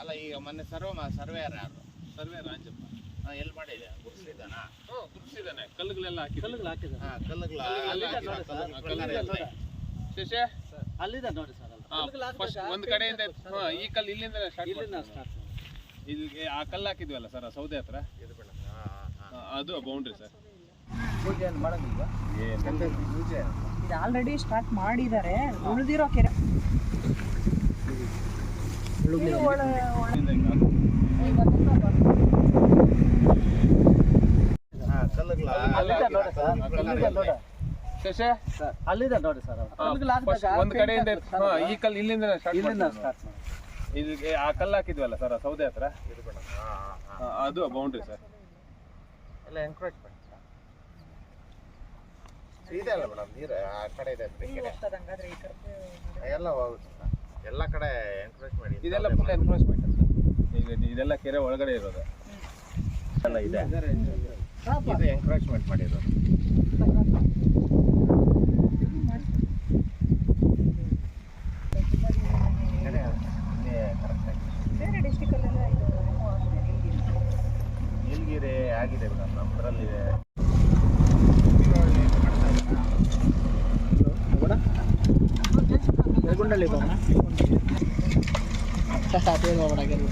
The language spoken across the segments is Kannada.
ಅಲ್ಲ ಈಗ ಮೊನ್ನೆ ಸರ್ವ ಸರ್ವೇಯರ್ ಯಾರು? ಸರ್ವೇ ರಾಜಪ್ಪ ಎಲ್ಲಿ ಮಾಡಿದೆ? ಗುರ್ಸಿದಾನ ಗುರುತಿಸಿದಾನೆ ಕಲ್ಲುಗಳೆಲ್ಲ ಹಾಕಿ ಕಲ್ಲುಗಳು ಹಾಕಿದ ಹಾ ಕಲ್ಲುಗಳ ಅಲ್ಲಿದೆ ನೋಡಿ ಸರ್. ಫಸ್ಟ್ ಒಂದ್ ಕಡೆಯಿಂದ ಹಾ, ಈ ಕಲ್ಲು ಇಲ್ಲಿಂದ ಸ್ಟಾರ್ಟ್ ಇಲ್ಲಿಂದ ಸ್ಟಾರ್ಟ್ ಇಲ್ಲಿಗೆ ಆ ಕಲ್ಲು ಹಾಕಿದ್ವಲ್ಲ ಸರ್ ಆ ಸೌದೆ ಹತ್ರ? ಹಾ ಹಾ ಹಾ, ಅದು ಬೌಂಡ್ರಿ ಸರ್. ಪೂಜೆಯನ್ನು ಮಾಡೋದಿಲ್ವಾ ಪೂಜೆ ಇದು ಆಲ್ರೆಡಿ ಸ್ಟಾರ್ಟ್ ಮಾಡಿದ್ದಾರೆ. ಉಳಿದಿರೋ ಕೆರೆ ಇದು ಒಳ- ಒಳ- ಹಾ ಕಲ್ಲುಗಳ ಅಲ್ಲಿದೆ ನೋಡಿ ಸರ್. ಒಂದ್ ಕಡೆಯಿಂದ ಹಾ, ಈ ಕಲ್ಲು ಇಲ್ಲಿಂದ ಸ್ಟಾರ್ಟ್ ಇಲ್ಲಿಂದ ಸ್ಟಾರ್ಟ್ ಇಲ್ಲಿಗೆ ಆ ಕಲ್ಲು ಹಾಕಿದ್ವಲ್ಲ ಸರ್ ಸೌದೆ ಹತ್ರ? ಅದು ಬೌಂಡ್ರಿ ಸರ್. ಎಲ್ಲ ಎಂಕ್ರೋಚ್ಮೆಂಟ್ ಇದೆ ಅಲ್ಲ ಮೇಡಮ್ ನೀರು ಆ ಕಡೆ ಇದೆ. ಎಲ್ಲ ಹೋಗುತ್ತೆ. ಎಲ್ಲ ಕಡೆ ಎನ್ಕ್ರೋಚ್ ಮಾಡಿ ಇದೆಲ್ಲ ಫುಲ್ ಎನ್ಕ್ರೋಚ್ಮೆಂಟ್ ಅಂತ. ಈಗ ಇದೆಲ್ಲ ಕೆರೆ ಒಳಗಡೆ ಇರೋದು. ಎಲ್ಲ ಇದೆ. ಇದು ಎನ್ಕ್ರೋಚ್ಮೆಂಟ್ ಮಾಡಿರೋದು. ನೀಲಗಿರಿ. ಆಗಿದೆ ಮೇಡಮ್ ನಮ್ಮದ್ರಲ್ಲಿದೆ Kasati yung mga nagkaroon.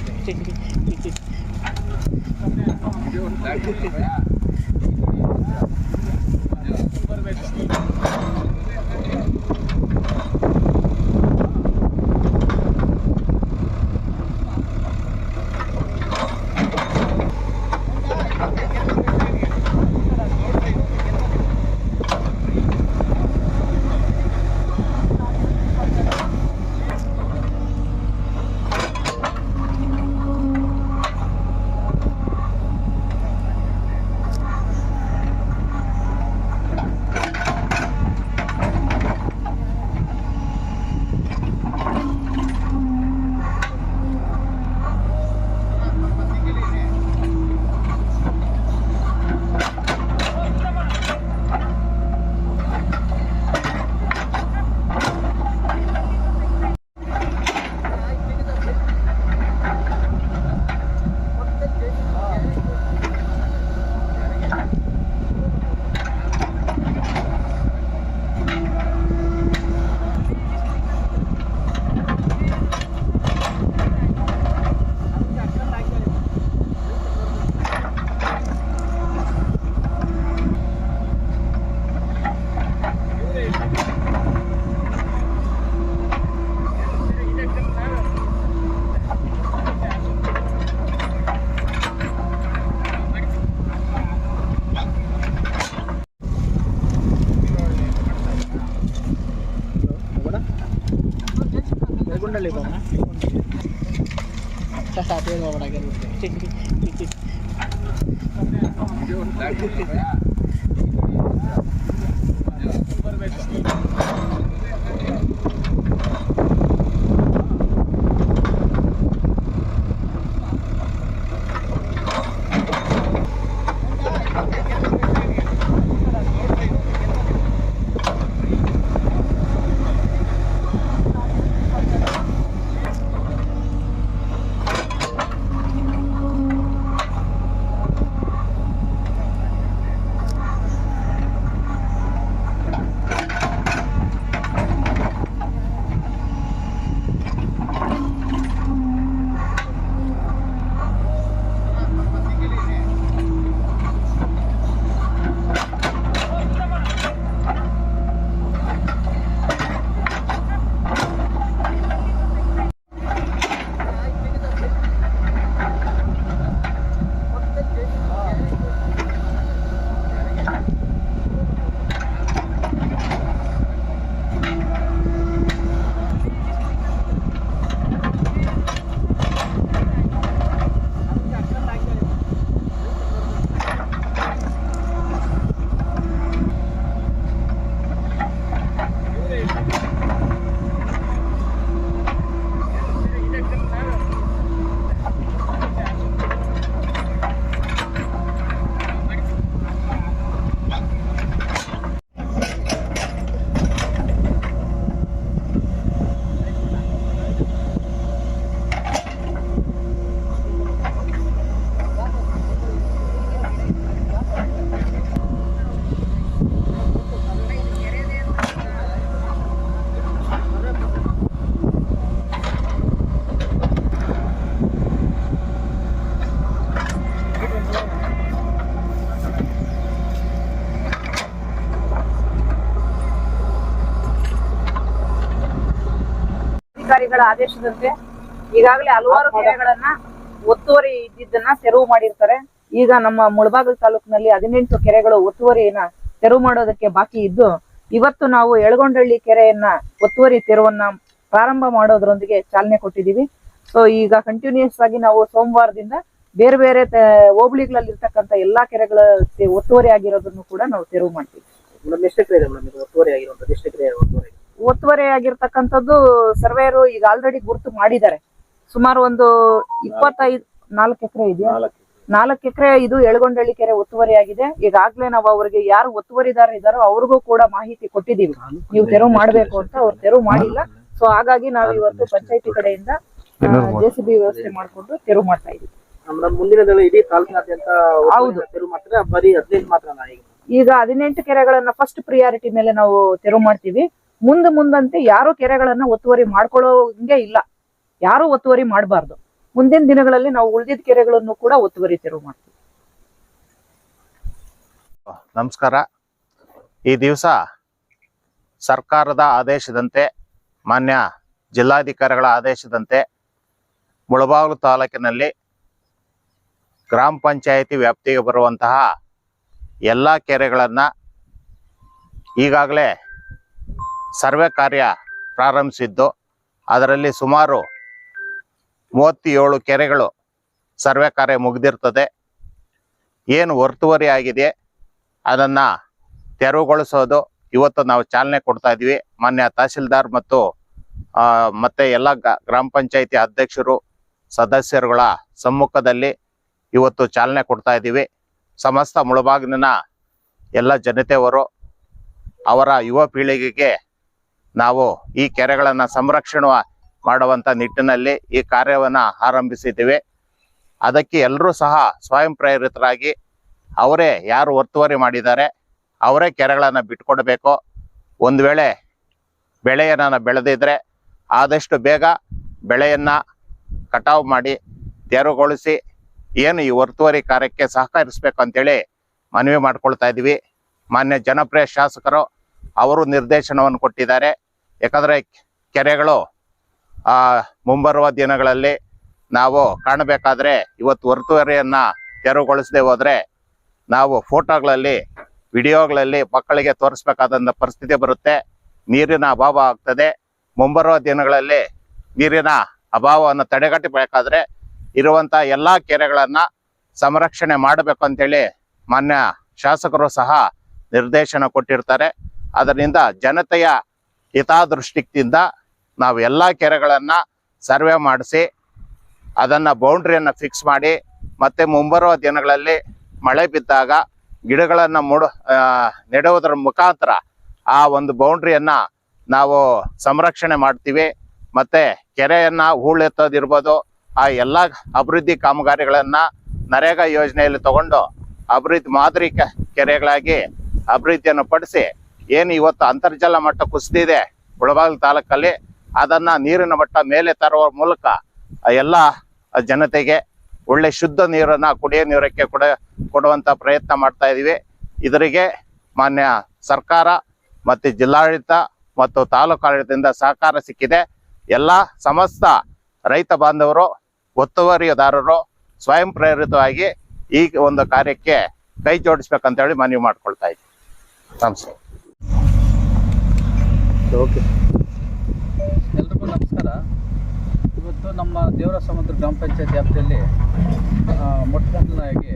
ಜಿಲ್ಲಾಧಿಕಾರಿಗಳ ಆದೇಶದಂತೆ ಈಗಾಗಲೇ ಹಲವಾರು ಕೆರೆಗಳನ್ನ ಒತ್ತುವರಿ ಇದ್ದಿದ್ದನ್ನ ತೆರವು ಮಾಡಿರ್ತಾರೆ. ಈಗ ನಮ್ಮ ಮುಳಬಾಗಿಲು ತಾಲೂಕಿನಲ್ಲಿ ಹದಿನೆಂಟು ಕೆರೆಗಳು ಒತ್ತುವರಿಯನ್ನ ತೆರವು ಮಾಡೋದಕ್ಕೆ ಬಾಕಿ ಇದ್ದು, ಇವತ್ತು ನಾವು ಎಳಗೊಂಡಳ್ಳಿ ಕೆರೆಯನ್ನ ಒತ್ತುವರಿ ತೆರವನ್ನ ಪ್ರಾರಂಭ ಮಾಡೋದ್ರೊಂದಿಗೆ ಚಾಲನೆ ಕೊಟ್ಟಿದೀವಿ ಸೊ ಈಗ ಕಂಟಿನ್ಯೂಸ್ ಆಗಿ ನಾವು ಸೋಮವಾರದಿಂದ ಬೇರೆ ಬೇರೆ ಹೋಬಳಿಗಳಲ್ಲಿ ಇರ್ತಕ್ಕಂಥ ಎಲ್ಲಾ ಕೆರೆಗಳ ಒತ್ತುವರಿ ಆಗಿರೋದನ್ನು ಕೂಡ ನಾವು ತೆರವು ಮಾಡ್ತೀವಿ. ಎಷ್ಟು ಒತ್ತುವರಿ ಆಗಿರುವಂಥದ್ದು ಎಷ್ಟು ಎಕರೆ ಒತ್ತುವರಿ ಒತ್ತುವರಿ ಆಗಿರ್ತಕ್ಕಂಥದ್ದು ಸರ್ವೇಯರು ಈಗ ಆಲ್ರೆಡಿ ಗುರುತು ಮಾಡಿದ್ದಾರೆ. ಸುಮಾರು ಒಂದು ಇಪ್ಪತ್ತೈದು ನಾಲ್ಕು ಎಕರೆ ಇದೆಯಾ? ನಾಲ್ಕು ಎಕರೆ. ಇದು ಎಳಗೊಂಡಳ್ಳಿ ಕೆರೆ ಒತ್ತುವರಿ ಆಗಿದೆ. ಈಗಾಗ್ಲೇ ನಾವು ಅವರಿಗೆ ಯಾರು ಒತ್ತುವರಿದಾರ ಇದಾರೋ ಅವ್ರಿಗೂ ಕೂಡ ಮಾಹಿತಿ ಕೊಟ್ಟಿದೀವಿ ನೀವು ತೆರವು ಮಾಡ್ಬೇಕು ಅಂತ ಅವ್ರು ತೆರವು ಮಾಡಿಲ್ಲ. ಸೊ ಹಾಗಾಗಿ ನಾವು ಇವತ್ತು ಪಂಚಾಯತಿ ಕಡೆಯಿಂದ ಜೆಸಿಬಿ ಸಿ ಬಿ ವ್ಯವಸ್ಥೆ ಮಾಡ್ಕೊಂಡು ತೆರವು ಮಾಡ್ತಾ ಇದೀವಿ ಮೇಡಮ್ ಮುಂದಿನ ದಿನ ಇಡೀ ತಾಲೂಕಿನಾದ್ಯಂತ ಹೌದು. ತೆರವು ಮಾಡ್ತಾರೆ. ಬರೀ ಹದಿನೈದು ಮಾತ್ರ ಈಗ. ಈಗ ಹದಿನೆಂಟು ಕೆರೆಗಳನ್ನ ಫಸ್ಟ್ ಪ್ರಿಯಾರಿಟಿ ಮೇಲೆ ನಾವು ತೆರವು ಮಾಡ್ತೀವಿ. ಮುಂದೆ ಮುಂದಂತೆ ಯಾರು ಕೆರೆಗಳನ್ನ ಒತ್ತುವರಿ ಮಾಡ್ಕೊಳ್ಳೋಂಗೆ ಇಲ್ಲ. ಯಾರು ಒತ್ತುವರಿ ಮಾಡಬಾರ್ದು. ಮುಂದಿನ ದಿನಗಳಲ್ಲಿ ನಾವು ಉಳಿದಿದ್ದ ಕೆರೆಗಳನ್ನು ಕೂಡ ಒತ್ತುವರಿ ತೆರವು ಮಾಡ್ತೀವಿ. ನಮಸ್ಕಾರ. ಈ ದಿವಸ ಸರ್ಕಾರದ ಆದೇಶದಂತೆ, ಮಾನ್ಯ ಜಿಲ್ಲಾಧಿಕಾರಿಗಳ ಆದೇಶದಂತೆ ಮುಳಬಾಗಲು ತಾಲೂಕಿನಲ್ಲಿ ಗ್ರಾಮ ಪಂಚಾಯಿತಿ ವ್ಯಾಪ್ತಿಗೆ ಬರುವಂತಹ ಎಲ್ಲ ಕೆರೆಗಳನ್ನು ಈಗಾಗಲೇ ಸರ್ವೆ ಕಾರ್ಯ ಪ್ರಾರಂಭಿಸಿದ್ದು. ಅದರಲ್ಲಿ ಸುಮಾರು ಮೂವತ್ತೇಳು ಕೆರೆಗಳು ಸರ್ವೆ ಕಾರ್ಯ ಮುಗಿದಿರ್ತದೆ. ಏನು ಒರ್ತುವರಿ ಆಗಿದೆ ಅದನ್ನು ತೆರವುಗೊಳಿಸೋದು ಇವತ್ತು ನಾವು ಚಾಲನೆ ಕೊಡ್ತಾ ಇದ್ವಿ ಮಾನ್ಯ ತಹಸೀಲ್ದಾರ್ ಮತ್ತು ಮತ್ತೆ ಎಲ್ಲ ಗ್ರಾಮ ಪಂಚಾಯಿತಿ ಅಧ್ಯಕ್ಷರು, ಸದಸ್ಯರುಗಳ ಸಮ್ಮುಖದಲ್ಲಿ ಇವತ್ತು ಚಾಲನೆ ಕೊಡ್ತಾ ಇದ್ದೀವಿ. ಸಮಸ್ತ ಮುಳಬಾಗಿನ ಎಲ್ಲ ಜನತೆಯವರು ಅವರ ಯುವ ಪೀಳಿಗೆಗೆ ನಾವು ಈ ಕೆರೆಗಳನ್ನು ಸಂರಕ್ಷಣೆ ಮಾಡುವಂತ ನಿಟ್ಟಿನಲ್ಲಿ ಈ ಕಾರ್ಯವನ್ನು ಆರಂಭಿಸಿದ್ದೀವಿ. ಅದಕ್ಕೆ ಎಲ್ಲರೂ ಸಹ ಸ್ವಯಂ ಪ್ರೇರಿತರಾಗಿ ಅವರೇ ಯಾರು ಒತ್ತುವರಿ ಮಾಡಿದ್ದಾರೆ ಅವರೇ ಕೆರೆಗಳನ್ನು ಬಿಟ್ಕೊಡ್ಬೇಕು. ಒಂದು ವೇಳೆ ಬೆಳೆಯನ್ನು ಬೆಳೆದಿದ್ರೆ ಆದಷ್ಟು ಬೇಗ ಬೆಳೆಯನ್ನು ಕಟಾವು ಮಾಡಿ ತೆರವುಗೊಳಿಸಿ ಏನು ಈ ಒತ್ತುವರಿ ಕಾರ್ಯಕ್ಕೆ ಸಹಕರಿಸಬೇಕು ಅಂತೇಳಿ ಮನವಿ ಮಾಡ್ಕೊಳ್ತಾ ಇದ್ದೀವಿ ಮಾನ್ಯ ಜನಪ್ರಿಯ ಶಾಸಕರು ಅವರು ನಿರ್ದೇಶನವನ್ನು ಕೊಟ್ಟಿದ್ದಾರೆ. ಯಾಕಂದರೆ ಕೆರೆಗಳು ಮುಂಬರುವ ದಿನಗಳಲ್ಲಿ ನಾವು ಕಾಣಬೇಕಾದ್ರೆ ಇವತ್ತು ಒತ್ತುವರಿಯನ್ನು ತೆರವುಗೊಳಿಸದೆ ಹೋದರೆ ನಾವು ಫೋಟೋಗಳಲ್ಲಿ, ವಿಡಿಯೋಗಳಲ್ಲಿ ಮಕ್ಕಳಿಗೆ ತೋರಿಸ್ಬೇಕಾದಂಥ ಪರಿಸ್ಥಿತಿ ಬರುತ್ತೆ. ನೀರಿನ ಅಭಾವ ಆಗ್ತದೆ. ಮುಂಬರುವ ದಿನಗಳಲ್ಲಿ ನೀರಿನ ಅಭಾವವನ್ನು ತಡೆಗಟ್ಟಬೇಕಾದ್ರೆ ಇರುವಂಥ ಎಲ್ಲ ಕೆರೆಗಳನ್ನು ಸಂರಕ್ಷಣೆ ಮಾಡಬೇಕು ಅಂತೇಳಿ ಮಾನ್ಯ ಶಾಸಕರು ಸಹ ನಿರ್ದೇಶನ ಕೊಟ್ಟಿರ್ತಾರೆ. ಅದರಿಂದ ಜನತೆಯ ಹಿತಾದೃಷ್ಟಿಯಿಂದ ನಾವು ಎಲ್ಲ ಕೆರೆಗಳನ್ನು ಸರ್ವೆ ಮಾಡಿಸಿ, ಅದನ್ನು ಬೌಂಡ್ರಿಯನ್ನು ಫಿಕ್ಸ್ ಮಾಡಿ, ಮತ್ತು ಮುಂಬರುವ ದಿನಗಳಲ್ಲಿ ಮಳೆ ಬಿದ್ದಾಗ ಗಿಡಗಳನ್ನು ಮುಡ ನೆಡುವುದರ ಮುಖಾಂತರ ಆ ಒಂದು ಬೌಂಡ್ರಿಯನ್ನು ನಾವು ಸಂರಕ್ಷಣೆ ಮಾಡ್ತೀವಿ. ಮತ್ತು ಕೆರೆಯನ್ನು ಹೂಳೆತ್ತೋದಿರ್ಬೋದು ಆ ಎಲ್ಲ ಅಭಿವೃದ್ಧಿ ಕಾಮಗಾರಿಗಳನ್ನು ನರೇಗಾ ಯೋಜನೆಯಲ್ಲಿ ತಗೊಂಡು ಅಭಿವೃದ್ಧಿ ಮಾದರಿ ಕೆರೆಗಳಾಗಿ ಅಭಿವೃದ್ಧಿಯನ್ನು ಪಡಿಸಿ ಏನು ಇವತ್ತು ಅಂತರ್ಜಲ ಮಟ್ಟ ಕುಸಿದಿದೆ ಮುಳಬಾಗಿಲು ತಾಲೂಕಲ್ಲಿ, ಅದನ್ನ ನೀರಿನ ಮಟ್ಟ ಮೇಲೆ ತರುವ ಮೂಲಕ ಎಲ್ಲ ಜನತೆಗೆ ಒಳ್ಳೆ ಶುದ್ಧ ನೀರನ್ನ ಕುಡಿಯೋ ನೀರಕ್ಕೆ ಕೊಡ ಕೊಡುವಂತ ಪ್ರಯತ್ನ ಮಾಡ್ತಾ ಇದೀವಿ. ಇದರಿಗೆ ಮಾನ್ಯ ಸರ್ಕಾರ ಮತ್ತು ಜಿಲ್ಲಾಡಳಿತ ಮತ್ತು ತಾಲೂಕು ಆಡಳಿತದಿಂದ ಸಹಕಾರ ಸಿಕ್ಕಿದೆ. ಎಲ್ಲ ಸಮಸ್ತ ರೈತ ಬಾಂಧವರು, ಒತ್ತುವರಿದಾರರು ಸ್ವಯಂ ಪ್ರೇರಿತವಾಗಿ ಈ ಒಂದು ಕಾರ್ಯಕ್ಕೆ ಕೈ ಜೋಡಿಸ್ಬೇಕಂತ ಹೇಳಿ ಮನವಿ ಮಾಡ್ಕೊಳ್ತಾ ಇದ್ದೀವಿ. ನಮಸ್ತೆ ಓಕೆ. ಎಲ್ರಿಗೂ ನಮಸ್ಕಾರ. ಇವತ್ತು ನಮ್ಮ ದೇವರ ಸಮುದ್ರ ಗ್ರಾಮ ಪಂಚಾಯತ್ ವ್ಯಾಪ್ತಿಯಲ್ಲಿ ಮೊಟ್ಟ ಮೊದಲನಾಗಿ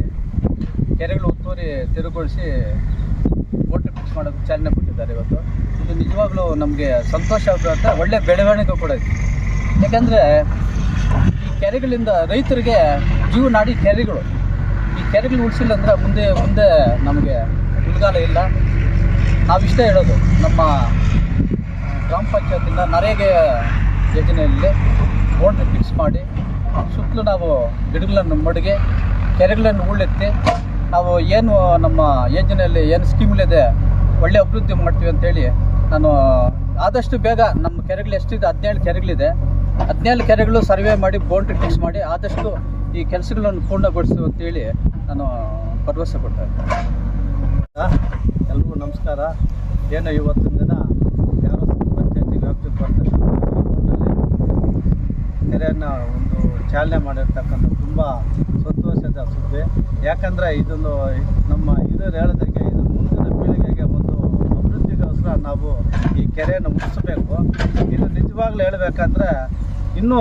ಕೆರೆಗಳು ಒತ್ತುವರಿ ತೆರವುಗೊಳಿಸಿ ಬೋಟ್ ಫಿಕ್ಸ್ ಮಾಡೋದು ಚಾಲನೆ ಕೊಟ್ಟಿದ್ದಾರೆ ಇವತ್ತು. ಇದು ನಿಜವಾಗ್ಲೂ ನಮಗೆ ಸಂತೋಷ ಆಗುತ್ತೆ, ಒಳ್ಳೆ ಬೆಳವಣಿಗೆ ಕೂಡ ಇದೆ. ಯಾಕಂದರೆ ಈ ಕೆರೆಗಳಿಂದ ರೈತರಿಗೆ ಜೀವನಾಡಿ ಕೆರೆಗಳು. ಈ ಕೆರೆಗಳು ಉಳಿಸಿಲ್ಲ ಅಂದರೆ ಮುಂದೆ ಮುಂದೆ ನಮಗೆ ಉಳಿಗಾಲ ಇಲ್ಲ. ನಾವಿಷ್ಟೇ ಹೇಳೋದು, ನಮ್ಮ ಗ್ರಾಮ ಪಂಚಾಯತಿಂದ ನರೇಗೆ ಯೋಜನೆಯಲ್ಲಿ ಬೌಂಡ್ರಿ ಫಿಕ್ಸ್ ಮಾಡಿ ಸುತ್ತಲೂ ನಾವು ಗಿಡಗಳನ್ನು ಮಡಗಿ ಕೆರೆಗಳನ್ನು ಉಳ್ಳೆತ್ತಿ ನಾವು ಏನು ನಮ್ಮ ಯೋಜನೆಯಲ್ಲಿ ಏನು ಸ್ಕೀಮ್ಗಳಿದೆ ಒಳ್ಳೆ ಅಭಿವೃದ್ಧಿ ಮಾಡ್ತೀವಿ ಅಂತೇಳಿ ನಾನು ಆದಷ್ಟು ಬೇಗ ನಮ್ಮ ಕೆರೆಗಳು ಎಷ್ಟಿದೆ, ಹದಿನೇಳು ಕೆರೆಗಳಿದೆ. ಹದಿನೇಳು ಕೆರೆಗಳು ಸರ್ವೆ ಮಾಡಿ ಬೌಂಡ್ರಿ ಫಿಕ್ಸ್ ಮಾಡಿ ಆದಷ್ಟು ಈ ಕೆಲಸಗಳನ್ನು ಪೂರ್ಣಗೊಳಿಸು ಅಂತೇಳಿ ನಾನು ಭರವಸೆ ಕೊಡ್ತಾ ಇದ್ದೆ ಎಲ್ರಿಗೂ ನಮಸ್ಕಾರ. ಏನು ಇವತ್ತಿನ ದಿನ ಯಾವ ಪಂಚಾಯತಿ ವ್ಯಾಪ್ತಿಗೆ ಬರ್ತಕ್ಕಂಥ ಕೆರೆಯನ್ನು ಒಂದು ಚಾಲನೆ ಮಾಡಿರ್ತಕ್ಕಂಥ ತುಂಬ ಸಂತೋಷದ ಸುದ್ದಿ. ಯಾಕಂದರೆ ಇದೊಂದು ನಮ್ಮ ಹಿರಿಯರು ಹೇಳೋದಕ್ಕೆ ಇದು ಮುಂದಿನ ಪೀಳಿಗೆಗೆ ಒಂದು ಅಭಿವೃದ್ಧಿಗೋಸ್ಕರ ನಾವು ಈ ಕೆರೆಯನ್ನು ಮುಗಿಸಬೇಕು ಇದು ನಿಜವಾಗ್ಲೂ ಹೇಳಬೇಕಂದ್ರೆ ಇನ್ನೂ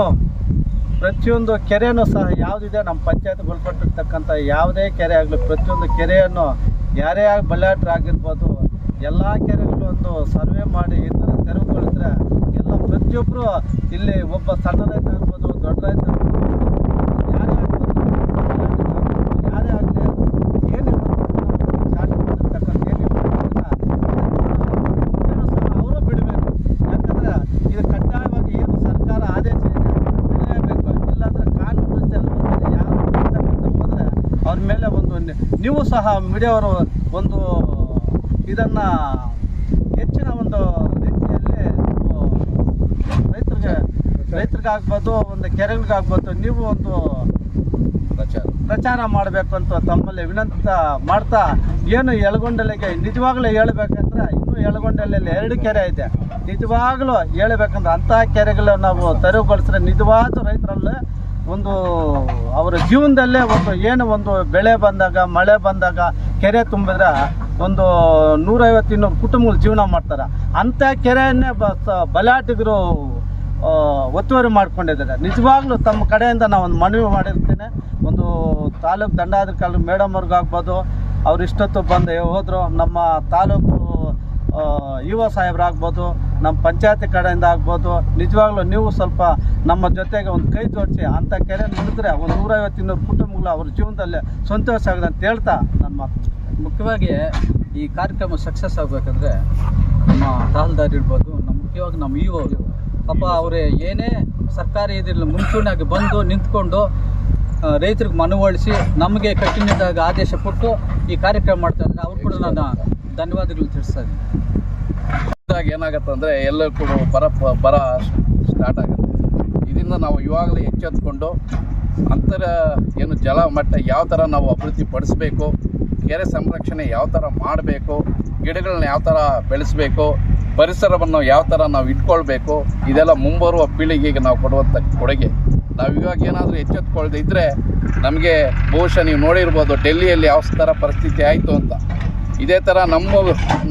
ಪ್ರತಿಯೊಂದು ಕೆರೆಯೂ ಸಹ ಯಾವುದಿದೆ, ನಮ್ಮ ಪಂಚಾಯತ್ ಒಳಪಟ್ಟಿರ್ತಕ್ಕಂಥ ಯಾವುದೇ ಕೆರೆ ಆಗಲಿ, ಪ್ರತಿಯೊಂದು ಕೆರೆಯನ್ನು ಯಾರೇ ಆಗಿ ಬಳ್ಳಾಟರಾಗಿರ್ಬೋದು ಎಲ್ಲ ಕೆರೆಗಳು ಒಂದು ಸರ್ವೆ ಮಾಡಿ ಈ ಥರ ತೆರವುಗೊಳಿಸಿದ್ರೆ ಎಲ್ಲ ಪ್ರತಿಯೊಬ್ಬರು ಇಲ್ಲಿ ಒಬ್ಬ ಸಣ್ಣ ರೈತ ದೊಡ್ಡ ರೈತ ಯಾರೇ ಆಗಲಿ ಯಾರೇ ಆಗಲಿ, ಏನು ಮಾಡಿರ್ತಕ್ಕಂಥ ಏನು ಅವರು ಬಿಡಬೇಕು. ಯಾಕಂದ್ರೆ ಇದು ಕಡ್ಡಾಯವಾಗಿ ಏನು ಸರ್ಕಾರ ಆದೇಶ ಇದೆ ಇಲ್ಲಾಂದ್ರೆ ಕಾನೂನು ರೀತಿ ಅಲ್ಲಿ ಹೋದ್ರೆ ಯಾರು ಬಿಡ್ತಕ್ಕಂಥ ಹೋದ್ರೆ ಅವ್ರ ಮೇಲೆ ಒಂದು ನೀವು ಸಹ ಮೀಡಿಯಾವರು ಒಂದು ಇದನ್ನ ಹೆಚ್ಚಿನ ಒಂದು ರೀತಿಯಲ್ಲಿ ನೀವು ರೈತರಿಗೆ ರೈತರಿಗಾಗ್ಬೋದು ಒಂದು ಕೆರೆಗಳಿಗಾಗ್ಬೋದು ನೀವು ಒಂದು ಪ್ರಚಾರ. ಮಾಡಬೇಕು ಅಂತ ತಮ್ಮಲ್ಲಿ ವಿನಂತ ಮಾಡ್ತಾ ಏನು ಎಳಗೊಂಡಲಿಗೆ ನಿಜವಾಗ್ಲೂ ಹೇಳ್ಬೇಕಂದ್ರೆ ಇನ್ನೂ ಎಳಗೊಂಡಲಲ್ಲಿ ಎರಡು ಕೆರೆ ಇದೆ. ನಿಜವಾಗ್ಲೂ ಹೇಳ್ಬೇಕಂದ್ರೆ ಅಂತಹ ಕೆರೆಗಳು ನಾವು ತೆರವುಗೊಳಿಸಿದ್ರೆ ನಿಜವಾದ ರೈತರಲ್ಲಿ ಒಂದು ಅವರ ಜೀವನದಲ್ಲೇ ಒಂದು ಏನು ಒಂದು ಬೆಳೆ ಬಂದಾಗ ಮಳೆ ಬಂದಾಗ ಕೆರೆ ತುಂಬಿದ್ರೆ ಒಂದು ನೂರೈವತ್ತು ಇನ್ನೂರು ಕುಟುಂಬಗಳು ಜೀವನ ಮಾಡ್ತಾರೆ. ಅಂಥ ಕೆರೆಯನ್ನೇ ಬ ಬಲಾಟಿಗರು ಒತ್ತುವರಿ ಮಾಡ್ಕೊಂಡಿದ್ದಾರೆ. ನಿಜವಾಗ್ಲೂ ತಮ್ಮ ಕಡೆಯಿಂದ ನಾವು ಒಂದು ಮನವಿ ಮಾಡಿರ್ತೇನೆ. ಒಂದು ತಾಲೂಕು ದಂಡಾಧಿಕಾರಿ ಮೇಡಮ್ ಅವ್ರಿಗಾಗ್ಬೋದು ಅವ್ರು ಇಷ್ಟೊತ್ತು ಬಂದು ಹೋದರು, ನಮ್ಮ ತಾಲೂಕು ಯುವ ಸಾಹೇಬ್ರಾಗ್ಬೋದು ನಮ್ಮ ಪಂಚಾಯತಿ ಕಡೆಯಿಂದ ಆಗ್ಬೋದು. ನಿಜವಾಗ್ಲೂ ನೀವು ಸ್ವಲ್ಪ ನಮ್ಮ ಜೊತೆಗೆ ಒಂದು ಕೈ ಜೋಡಿಸಿ ಅಂಥ ಕೆರೆ ನೋಡಿದ್ರೆ ಒಂದು ನೂರೈವತ್ತು ಇನ್ನೂರು ಕುಟುಂಬಗಳು ಅವ್ರ ಜೀವನದಲ್ಲಿ ಸಂತೋಷ ಆಗಿದೆ ಅಂತ ಹೇಳ್ತಾ ನನ್ನ ಮಾತು. ಮುಖ್ಯವಾಗಿ ಈ ಕಾರ್ಯಕ್ರಮ ಸಕ್ಸಸ್ ಆಗಬೇಕಂದ್ರೆ ನಮ್ಮ ತಹಲ್ದಾರ್ ಇರ್ಬೋದು, ನಮ್ಮ ಮುಖ್ಯವಾಗಿ ನಮ್ಮ ಇ ಒ ಪಾಪ ಅವರೇ, ಏನೇ ಸರ್ಕಾರಿ ಇದಿರಲಿ ಮುಂಚೂಣಿಯಾಗಿ ಬಂದು ನಿಂತ್ಕೊಂಡು ರೈತರಿಗೆ ಮನವೊಲಿಸಿ ನಮಗೆ ಕಟ್ಟುನಿಟ್ಟಾಗಿ ಆದೇಶ ಕೊಟ್ಟು ಈ ಕಾರ್ಯಕ್ರಮ ಮಾಡ್ತಾ ಇದ್ದಾರೆ ಅವ್ರು ಕೂಡ ನಾನು ಧನ್ಯವಾದಗಳು ತಿಳಿಸ್ತಾ ಇದ್ದೀನಿ. ಏನಾಗುತ್ತೆ ಅಂದರೆ ಎಲ್ಲರೂ ಕೂಡ ಬರ ಬರ ಸ್ಟಾರ್ಟ್ ಆಗುತ್ತೆ. ಇದರಿಂದ ನಾವು ಇವಾಗಲೇ ಎಚ್ಚೆತ್ಕೊಂಡು ಅಂತರ ಏನು ಜಲ ಮಟ್ಟ ಯಾವ ಥರ ನಾವು ಅಭಿವೃದ್ಧಿ ಪಡಿಸ್ಬೇಕು, ಕೆರೆ ಸಂರಕ್ಷಣೆ ಯಾವ ಥರ ಮಾಡಬೇಕು, ಗಿಡಗಳನ್ನ ಯಾವ ಥರ ಬೆಳೆಸಬೇಕು ಪರಿಸರವನ್ನು ಯಾವ ಥರ ನಾವು ಇಟ್ಕೊಳ್ಬೇಕು, ಇದೆಲ್ಲ ಮುಂಬರುವ ಪೀಳಿಗೆಗೆ ನಾವು ಕೊಡುವಂಥ ಕೊಡುಗೆ. ನಾವು ಇವಾಗ ಏನಾದರೂ ಎಚ್ಚೆತ್ಕೊಳ್ಳದೆ ಇದ್ದರೆ ನಮಗೆ ಬಹುಶಃ ನೀವು ನೋಡಿರ್ಬೋದು ಡೆಲ್ಲಿಯಲ್ಲಿ ಯಾವ ಥರ ಪರಿಸ್ಥಿತಿ ಆಯಿತು ಅಂತ. ಇದೇ ಥರ ನಮ್ಮ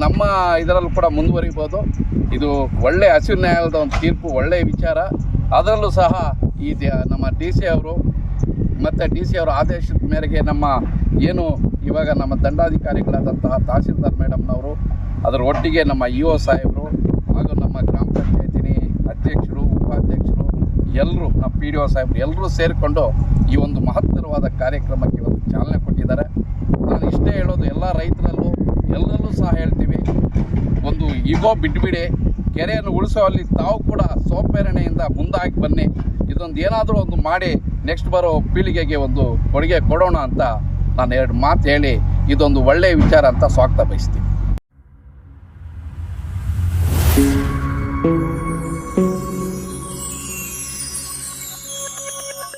ನಮ್ಮ ಇದರಲ್ಲೂ ಕೂಡ ಮುಂದುವರಿಬೋದು. ಇದು ಒಳ್ಳೆ ಹಸಿರು ನ್ಯಾಯಾಲಯದ ಒಂದು ತೀರ್ಪು ಒಳ್ಳೆಯ ವಿಚಾರ. ಅದರಲ್ಲೂ ಸಹ ಈ ನಮ್ಮ ಡಿ ಸಿ ಅವರು ಮತ್ತು ಡಿ ಸಿ ಅವರ ಆದೇಶದ ಮೇರೆಗೆ ನಮ್ಮ ಏನು ಇವಾಗ ನಮ್ಮ ದಂಡಾಧಿಕಾರಿಗಳಾದಂತಹ ತಹಸೀಲ್ದಾರ್ ಮೇಡಮ್ನವರು ಅದರ ಒಟ್ಟಿಗೆ ನಮ್ಮ ಇ ಒ ಸಾಹೇಬರು ಹಾಗೂ ನಮ್ಮ ಗ್ರಾಮ ಪಂಚಾಯತಿನಿ ಅಧ್ಯಕ್ಷರು, ಉಪಾಧ್ಯಕ್ಷರು, ಎಲ್ಲರೂ, ನಮ್ಮ ಪಿ ಡಿ ಒ ಸಾಹೇಬರು ಎಲ್ಲರೂ ಸೇರಿಕೊಂಡು ಈ ಒಂದು ಮಹತ್ತರವಾದ ಕಾರ್ಯಕ್ರಮಕ್ಕೆ ಒಂದು ಚಾಲನೆ ಕೊಟ್ಟಿದ್ದಾರೆ. ನಾನು ಇಷ್ಟೇ ಹೇಳೋದು, ಎಲ್ಲ ರೈತರಲ್ಲೂ, ಎಲ್ಲರಲ್ಲೂ ಸಹ ಹೇಳ್ತೀವಿ, ಒಂದು ಈಗೋ ಬಿಟ್ಬಿಡಿ, ಕೆರೆಯನ್ನು ಉಳಿಸುವಲ್ಲಿ ತಾವು ಕೂಡ ಸೋಪೇರಣೆಯಿಂದ ಮುಂದಾಗಿ ಬನ್ನಿ, ಇದೊಂದು ಏನಾದರೂ ಒಂದು ಮಾಡಿ ನೆಕ್ಸ್ಟ್ ಬರೋ ಪೀಳಿಗೆಗೆ ಒಂದು ಕೊಡುಗೆ ಕೊಡೋಣ ಅಂತ ನಾನು ಎರಡು ಮಾತು ಹೇಳಿ, ಇದೊಂದು ಒಳ್ಳೆಯ ವಿಚಾರ ಅಂತ ಸ್ವಾಗತ ಬಯಸ್ತೀನಿ.